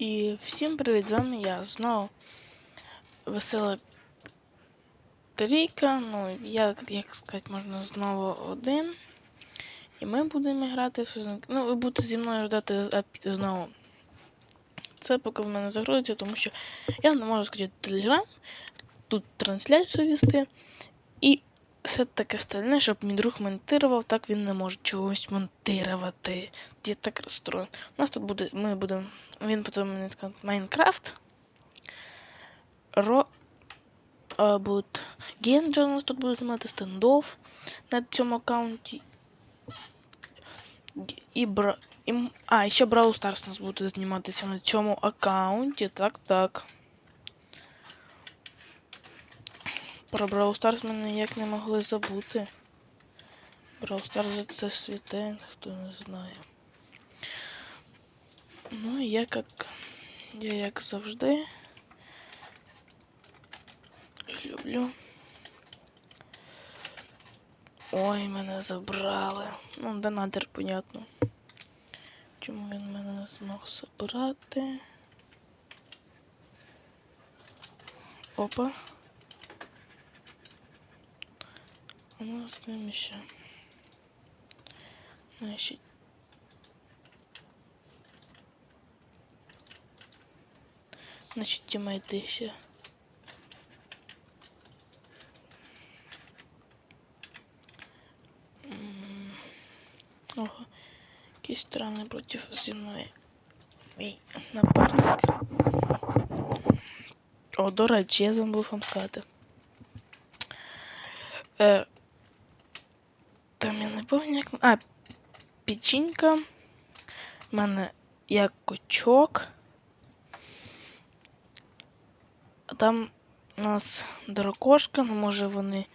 І всім привіт, з вами я знову весела трійка. Ну, я, як сказати, можна знову один. І ми будемо грати в. Ну, ви будете зі мною ждати знову. Це поки в мене загрузиться, тому що я не можу скачати телеграм, тут трансляцію вести. І все таке остальне, щоб мій друг монтував, так він не може чогось монтувати. Я так розстроєн. У нас тут буде, ми будемо, він потім мені сказав Майнкрафт. Ро... А, будуть Генджа у нас тут будуть мати стендов на цьому аккаунті. І бра... І... А, ще Brawl Stars у нас буде зніматися на цьому аккаунті. Так, так. Про Brawl Stars ми ніяк не могли забути. Brawl Stars це світе, хто не знає. Ну, я як. Я як завжди. Люблю. Ой, мене забрали. Ну, донатор, понятно. Чому він мене не змог забрати? Опа. У нас з ним ще. Значить. Значить, тімейти ще. Ого. Якісь странні проти зі мною. Мій напарник. О, до речі, я вам сказати. Е, не пам'ятаю, як. А, печінка. У мене як кочок. А там у нас дракошка, ну може вони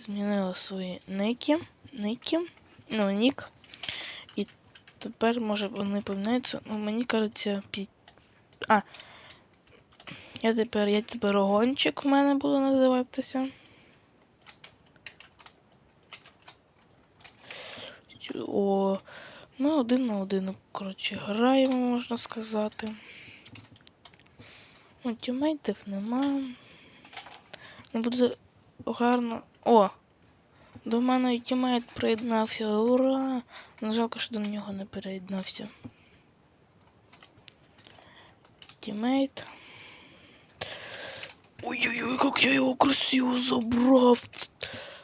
змінили свої ники. Ники. Ну, нік. І тепер, може, вони поміняються. Ну, мені кажеться, пі... А. Я тепер, я тепер огончик в мене буду називатися. О, ми один на один, коротше, граємо, можна сказати. Ну, тімейтів нема. Ну, буде гарно. О! До мене тімейт приєднався. Ура! Ну, жалко, що до нього не переєднався. Тімейт. Ой-ой-ой, как я его красиво забрал.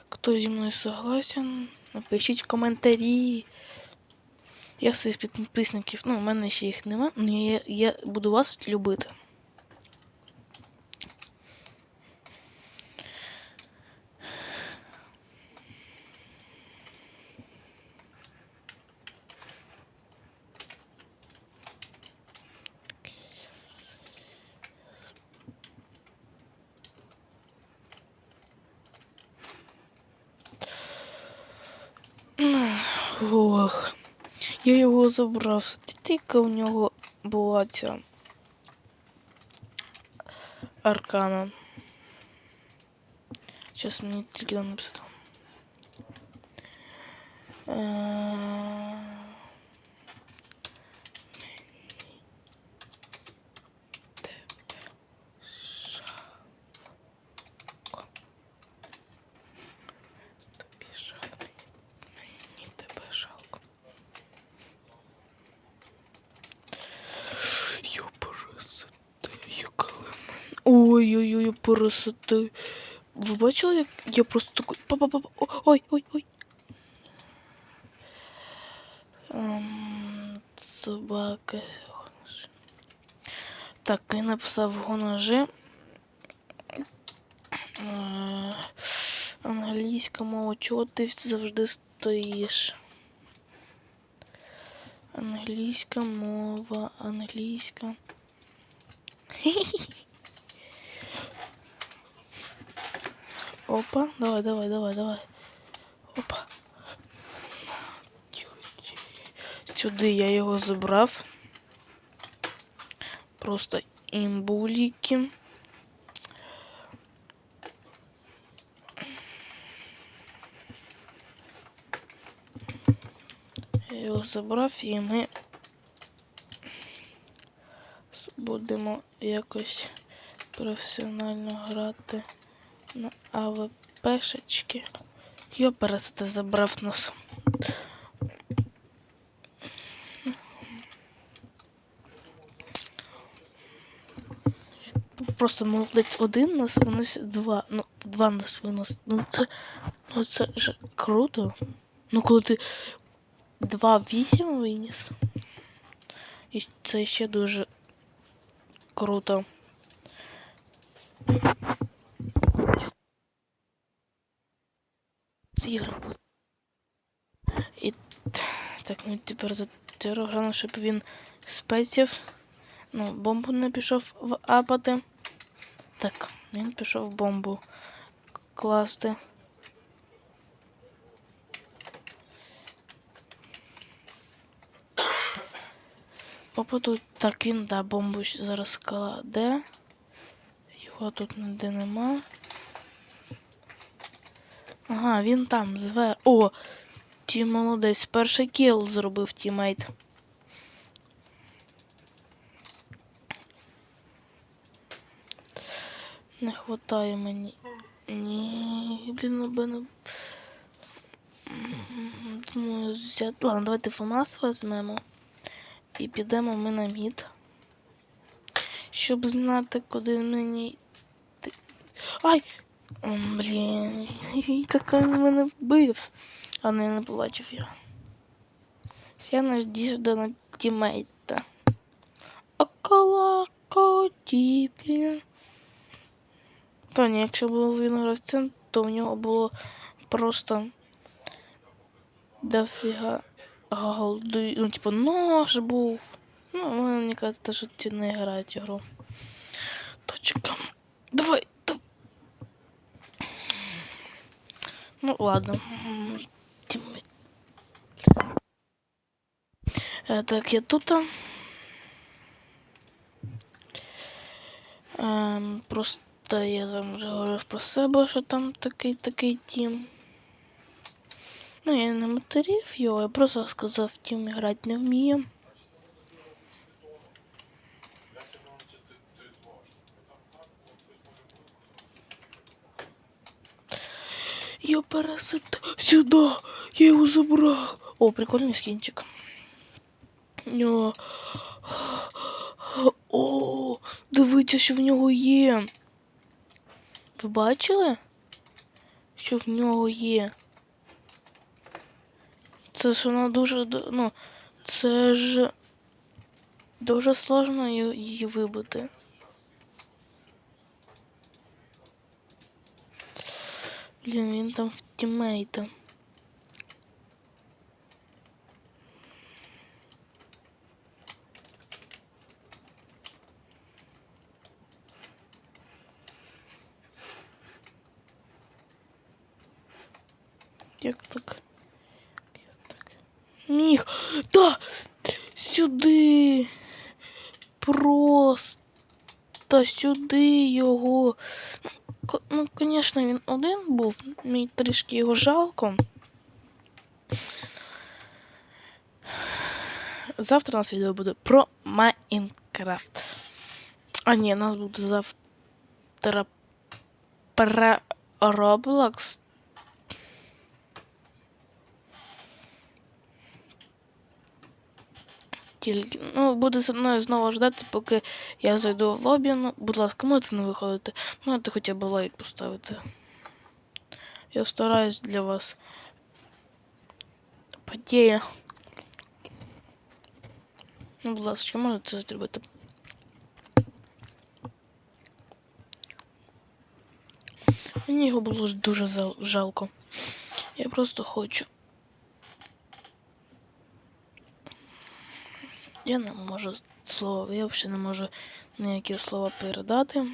Кто зі мною согласен? Напишіть в коментарі. Я своїх підписників, ну, у мене ще їх нема, але я, я буду вас любити. Ох. Я його забрав. Тільки у нього була ця аркана. Зараз мені тільки там написати. Е, Тобі жалко. Мені тебе жалко. Я пересити, яка Ой-ой-ой, пересити. Ви бачили, як я просто такой. Па-па-па. Ой, ой, ой. Ем, Собака. Так, я написав гонажи. Е, Англійська мова, чого ти завжди стоїш? Англійська мова, англійська. Опа, давай, давай, давай, давай. Опа. Тихо. Сюди я його забрав. Просто імбуліки. Я його забрав і ми будемо якось професіонально грати на АВПшечки. Йопересте забрав нас. Просто молодець один нас виносить два. Ну, два нас виносить. Ну це, ну це ж круто. Ну коли ти 2-8 виніс. І це ще дуже круто. Ці ігри. І так, ну тепер за терограну, щоб він спеців. Ну, бомбу не пішов в апати. Так, він пішов бомбу класти. Опа тут. Так, він, да, бомбу зараз кладе. Його тут ніде нема. Ага, він там звер. О! Ті молодець. Перший кіл зробив тімейт. Не хватає мені. Ні, блін, аби не. Думаю, взяти. Ладно, давайте ФАМАС візьмемо. І підемо ми на мід. Щоб знати, куди мені. Ай! М, Блін, як він мене вбив. А не, не побачив його. Вся надіжда на тімейта. Около котіпі. Та якщо був він гравцем, то в нього було просто дофіга голди. Ну, типу, нож був. Ну, мені кажется, що ті не грають ігру. Точка. Давай. да- Ну, ладно. Е, Так, я тут. Ем, просто я там говорив про себе, що там такий такий тім. Ну, я не матерів його, я просто сказав, тім грати не вміє. Я пересит сюда, я його забрав. О, прикольний скінчик. О, О, дивіться, що в нього є. Ви бачили? Що в нього є? Це ж вона дуже. Ну, це ж дуже сложно її вибити. Блін, він там в тімейта. Як так? Як так? Міг! Да! Сюди! Просто сюди його. Ну, звісно, він один був. Мені трішки його жалко. Завтра у нас відео буде про Майнкрафт. А ні, у нас буде завтра про Roblox. Тільки, ну, буде зі мною знову ждати, поки я зайду в лобі. Ну, будь ласка, можете не виходити. Можете хоча б лайк поставити. Я стараюсь для вас. Подія. Ну, будь ласка, можете це зробити. Мені його було дуже жалко. Я просто хочу. Я не можу слова, я взагалі не можу ніякі слова передати.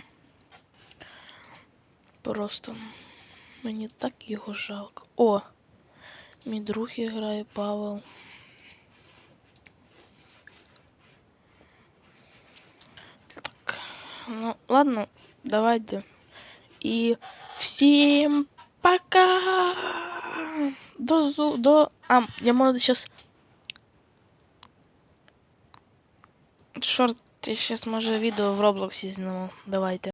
Просто мені так його жалко. О! Мій друг грає Павел. Так. Ну, ладно, давайте. І всім пока! До зу... до... А, я можу зараз шорт я зараз може відео в Роблоксі знову? Давайте.